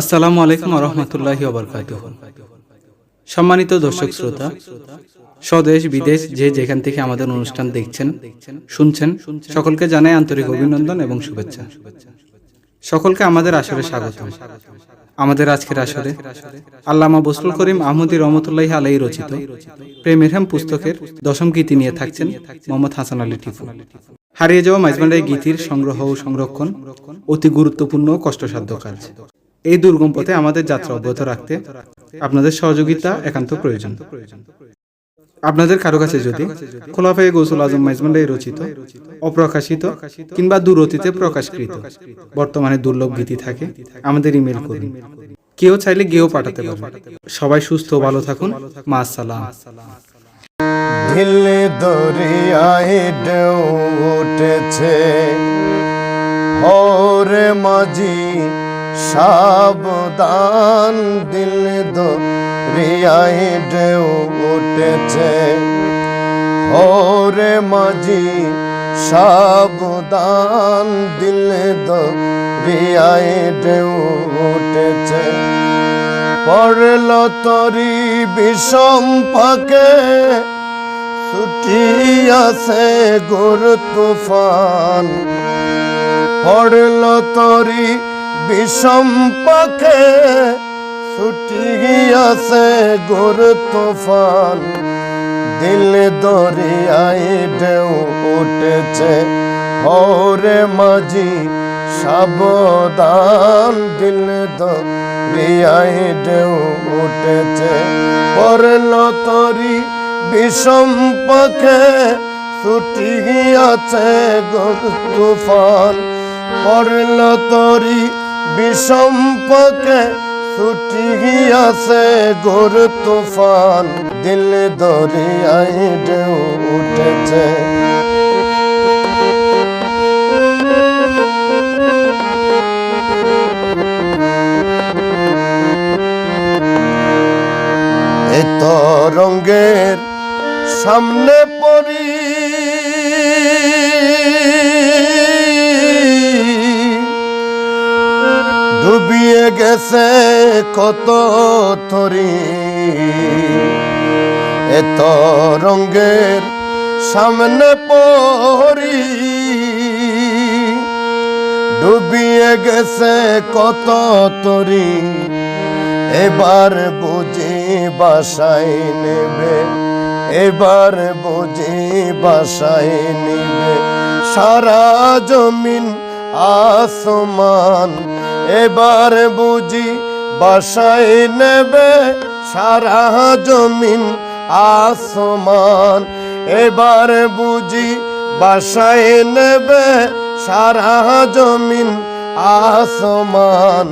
আসসালামু আলাইকুম রহমতুল্লাহ সম্মানিত দর্শক শ্রোতা, স্বদেশ, বিদেশ, যে যেখান থেকে আমাদের অনুষ্ঠান দেখছেন, শুনছেন, সকলকে জানাই আন্তরিক অভিনন্দন এবং শুভেচ্ছা। সকলকে আমাদের আসরে স্বাগত। আমাদের আজকের আসরে আল্লামা বসরুল করিম আহমদি রহমতুল্লাহ আলাই রচিত প্রেমের হেম পুস্তকের দশম গীতি নিয়ে থাকছেন মোহাম্মদ হাসান আলী টিপু। হারিয়ে যাওয়া মাইজবান্ডাই গীতির সংগ্রহ ও সংরক্ষণ অতি গুরুত্বপূর্ণ ও কষ্টসাধ্য কাজ। এই দুর্গম পথে আমাদের যাত্রা অব্যাহত রাখতে আপনাদের সহযোগিতা একান্ত প্রয়োজন। আপনাদের কারও কাছে যদি খোলাফাই গৌসুল আজম মাইজমান্ডাই রচিত, অপ্রকাশিত কিংবা দূর অতীতে প্রকাশকৃত বর্তমানে দুর্লভ গীতি থাকে, আমাদের ইমেল করুন। কেউ চাইলে গেও পাঠাতে পারেন সবাই সুস্থ ভালো থাকুন। মা আসসালাম ঢিল দরিয়ায় ঢেউ উঠেছে হরে মাঝি সাবধান দিল দরিয়ায় ঢেউ উঠেছে। হরে মাঝি, সাবধান দিল দরিয়ায় ঢেউ উঠেছে। পড়ল তরি বিষম পাকে ছুটিয়াছে গোর তুফান। পড়ল তরি বিষম পাকে ছুটিয়াছে গোর তুফান। দিল দরিয়ায় ঢেউ উঠেছে হরে মাঝি সাবধান। দিল দরিয়ায় ঢেউ উঠেছে, পড়ল তরি বিষম পাখে ছুটি গিয়াছে গোর তুফান। পড়ল তরি বিষম পাখে ছুটি গিয়াছে গোর তুফান দিল দরিয়ায় ঢেউ উঠেছে। এত রঙের সামনে পড়ি গেছে কত থরি। এত রঙ্গের সামনে পড়ি ডুবিয়ে গেছে কত তরি এবার বুঝি বাসায় নেবে, এবার বুঝি বাসায় নেবে। সারা জমিন আসমান এবার বুঝি বাসায় নেবে সারা জমিন আসমান। এবার বুঝি বাসায় নেবে সারা জমিন আসমান।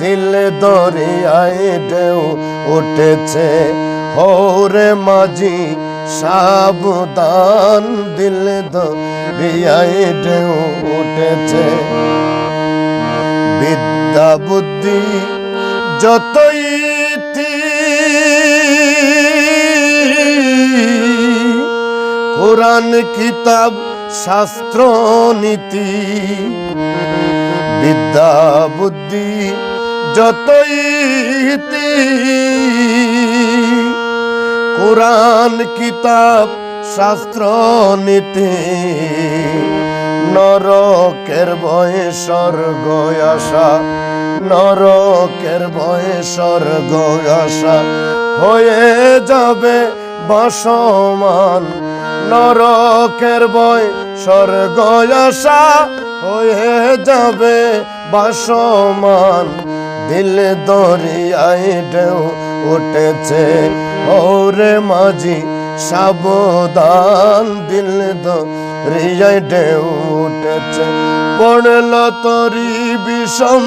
দিল দরিয়ায় ঢেউ উঠেছে, হরে মাঝি সাবধান। দিল দরিয়ায় ঢেউ উঠেছে যতই কোরআন, কিতাব, শাস্ত্র, নীতি, বিদ্যা, বুদ্ধি, যতই কোরআন, কিতাব, শাস্ত্র, নীতি, নরকের ভয়ে স্বর্গ আশা নরকের ভয়ে স্বর্গ আশা হয়ে যাবে বসমান। নরকের বয় স্বর্গ আশা হয়ে যাবে বাসমান। দিল দরিয়ায় ঢেউ উঠেছে, ওরে মাঝি সাবধান। দিল দরিয়ায় ঢেউ উঠেছে, পড়ল তরি বিষম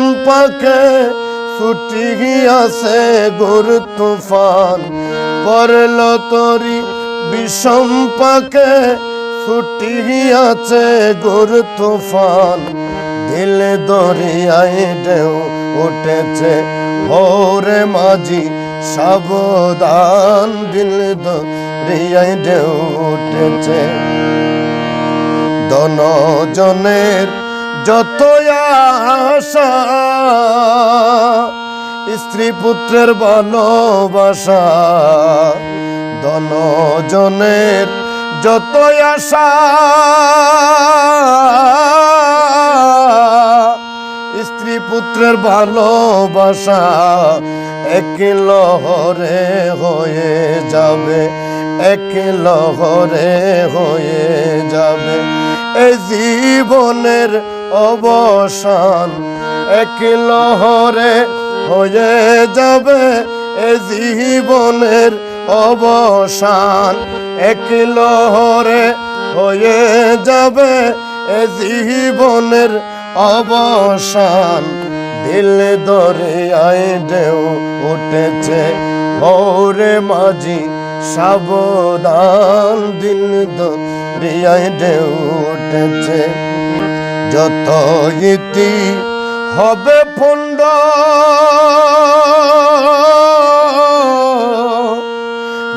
ফুটি গিয়াছে গোর তুফান। পড়ল তরি বিষম পাকে ছুটি গিয়াছে গোর তুফান। দিল দরিয়ায় ঢেউ উঠেছে, ভোরে মাঝি সাবধান। দিল দরিয়ায় ঢেউ উঠেছে। দনজনের যত আশা, স্ত্রী পুত্রের ভালোবাসা দনজনের যতই আশা, স্ত্রী পুত্রের ভালোবাসা এক লহরে হয়ে যাবে এক লহরে হয়ে যাবে। এই জীবনের অবসান এক লহরে হয়ে যাবে এই জীবনের অবসান। এক লহরে হয়ে যাবে এ জীবনের অবসান। দিল দরিয়ায় ঢেউ উঠেছে হৌরে মাঝি সাবধান। দিল দরিয়ায় ঢেউ উঠেছে যত ইতি হবে ফুন্ড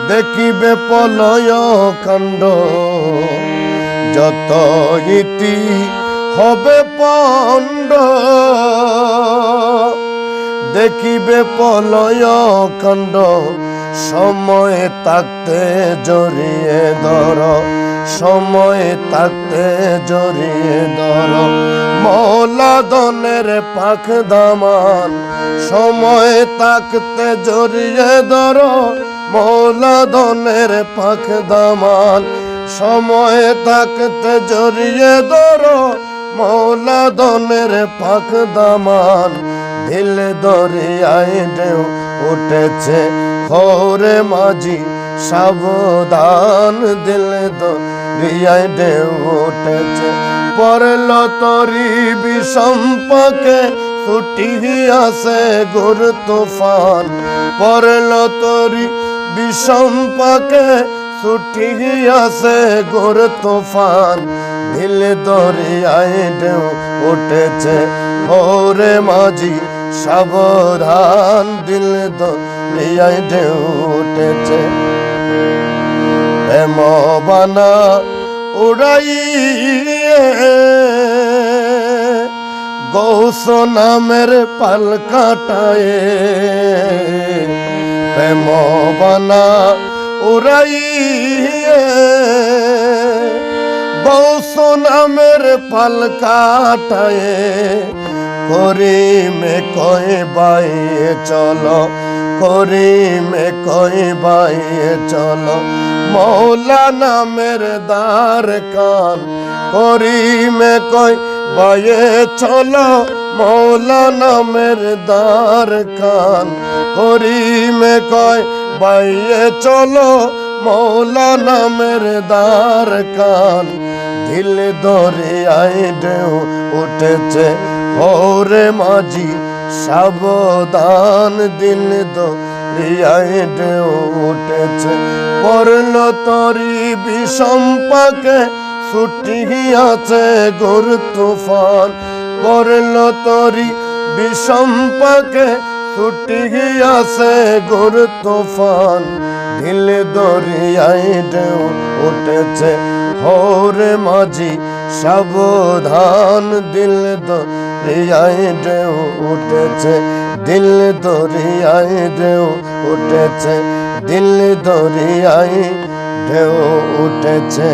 দেখিবে পলয় কাণ্ড। যত ইতি হবে পণ্ড। দেখিবে পলয় কাণ্ড। সময় তাকতে জড়িয়ে ধর। সময় তাকতে জড়িয়ে ধর। মৌলাদনের পাখ দামান সময় তাকতে জড়িয়ে ধর। মৌলাদনের পাখ দামান সময় তাকতে জড়িয়ে ধর। মৌলাদনের পাখ দামান দিল দরিয়ায় ঢেউ উঠেছে। হরে মাঝি সাবধান, দিল দরিয়ায় ঢেউ উঠেছে। তরি বিষম্পকে ছুটি আছে গুর তুফান। পরল তরি বিষম্পকে ছুটি আছে গুর তুফান। দিল দরিয়ায় ঢেউ উঠেছে। ভোরে মাঝি সাবধান দিল দরিয়ায় ঢেউ উঠেছে। প্রেম বানা উড়াইয়ে। গৌস নামের পাল কাটায়। প্রেম বানা উড়াইয়ে। গৌস নামের পাল কাটায়। করি মে কয় বাইয়ে চলো করি মে কয় বাইয়ে চলো মৌলা নামের দ্বার কান মে কয় বাইয়ে চলো মৌলা নামের দ্বার কান মে কয় বাইয়ে চলো মৌলা নামের দ্বার কান দিল দরিয়ায় ঢেউ উঠেছে ওরে মাঝি সাবধান দিল দরিয়ায় ঢেউ উঠেছে। পড়ল তরি বিষম পাকে আছে গোর তুফান। পড়ল তরি বিষম পাকে, ছুটি আছে গোর তুফান। দিল দরিয়ায় ঢেউ উঠেছে। হরে মাঝি সাবধান দিল দরিয়ায় ঢেউ উঠেছে দিল দরিয়ায় ঢেউ উঠেছে দিল দরিয়ায় ঢেউ উঠেছে।